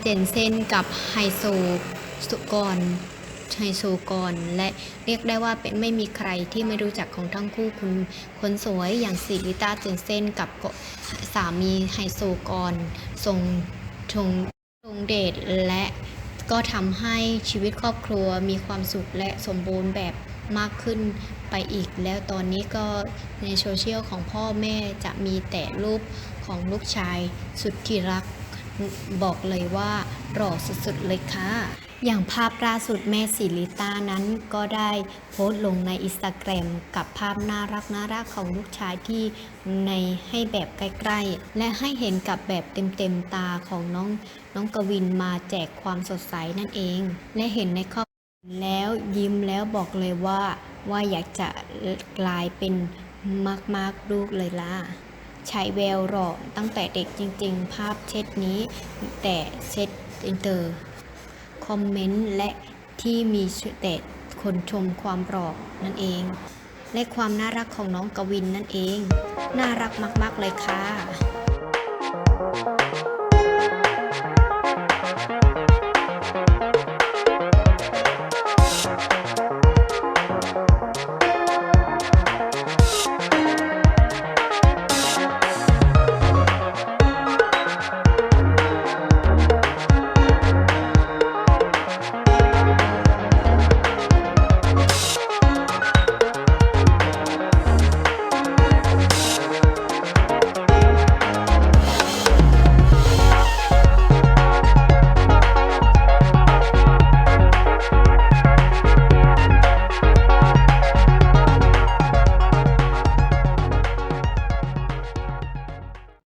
เจนเซนกับไฮโซสุกรไฮโซกร และเรียกได้ว่าเป็นไม่มีใครที่ไม่รู้จักของทั้งคู่คุณคนสวยอย่างสิริต้าเจนเซนกับสามีไฮโซกรทรงชงทรงเดชและก็ทำให้ชีวิตครอบครัวมีความสุขและสมบูรณ์แบบมากขึ้นไปอีก แล้วตอนนี้ก็ในโซเชียลของพ่อแม่จะมีแต่รูปของลูกชายสุดที่รัก บอกเลยว่าหล่อสุดๆเลยค่ะ อย่างภาพล่าสุดแม่สิริต้านั้นก็ได้โพสต์ลงในอินสตาแกรมกับภาพน่ารักน่ารักของลูกชายที่ในให้แบบใกล้ๆ และให้เห็นกับแบบเต็มๆตาของน้องน้องกวินมาแจกความสดใสนั่นเอง และเห็นในครอครัวแล้วยิ้มแล้วบอกเลยว่าว่าอยากจะกลายเป็นมากๆลูกเลยล่ะ ใช้แววหล่อตั้งแต่เด็กจริง ๆ ภาพเช็ดนี้ แต่เช็ดอินเตอร์ คอมเมนต์และที่มีแต่คนชมความหล่อนั่นเอง และความน่ารักของน้องกวินนั่นเอง น่ารักมาก ๆ เลยค่ะ